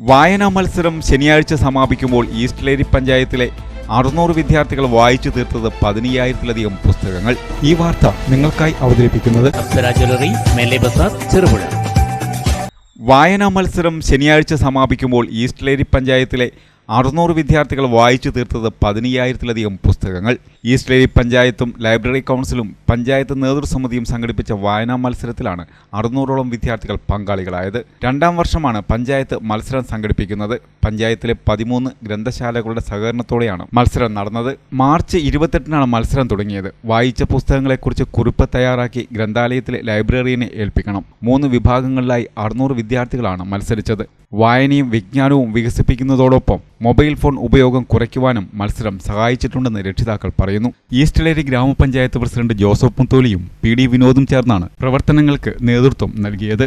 വായനാ മത്സരം ശനിയാഴ്ച സമാപിക്കുമ്പോൾ ഈസ്റ്റ്ലേരി പഞ്ചായത്തിലെ അറുന്നൂറ് വിദ്യാർത്ഥികൾ വായിച്ചു തീർത്തത് പതിനയ്യായിരത്തിലധികം പുസ്തകങ്ങൾ. ഈ വാർത്ത നിങ്ങൾക്കായി അവതരിപ്പിക്കുന്നത് വായനാ മത്സരം ശനിയാഴ്ച സമാപിക്കുമ്പോൾ ഈസ്റ്റ്ലേരി പഞ്ചായത്തിലെ അറുന്നൂറ് വിദ്യാർത്ഥികൾ വായിച്ചു തീർത്തത് പതിനയ്യായിരത്തിലധികം പുസ്തകങ്ങൾ. ഈസ്റ്റ്ലേരി പഞ്ചായത്തും ലൈബ്രറി കൗൺസിലും പഞ്ചായത്ത് നേതൃസമിതിയും സംഘടിപ്പിച്ച വായനാ മത്സരത്തിലാണ് അറുന്നൂറോളം വിദ്യാർത്ഥികൾ പങ്കാളികളായത്. രണ്ടാം വർഷമാണ് പഞ്ചായത്ത് മത്സരം സംഘടിപ്പിക്കുന്നത്. പഞ്ചായത്തിലെ പതിമൂന്ന് ഗ്രന്ഥശാലകളുടെ സഹകരണത്തോടെയാണ് മത്സരം നടന്നത്. മാർച്ച് ഇരുപത്തെട്ടിനാണ് മത്സരം തുടങ്ങിയത്. വായിച്ച പുസ്തകങ്ങളെക്കുറിച്ച് കുറിപ്പ് തയ്യാറാക്കി ഗ്രന്ഥാലയത്തിലെ ലൈബ്രറിയനെ ഏൽപ്പിക്കണം. മൂന്ന് വിഭാഗങ്ങളിലായി അറുന്നൂറ് വിദ്യാർത്ഥികളാണ് മത്സരിച്ചത്. വായനയും വിജ്ഞാനവും വികസിപ്പിക്കുന്നതോടൊപ്പം മൊബൈൽ ഫോൺ ഉപയോഗം കുറയ്ക്കുവാനും മത്സരം സഹായിച്ചിട്ടുണ്ടെന്ന് രക്ഷിതാക്കൾ പറയുന്നു. ഈസ്റ്റ്ലേരി ഗ്രാമപഞ്ചായത്ത് പ്രസിഡന്റ് ജോസഫ് മുത്തോലിയും പി ഡി വിനോദും ചേർന്നാണ് പ്രവർത്തനങ്ങൾക്ക് നേതൃത്വം നൽകിയത്.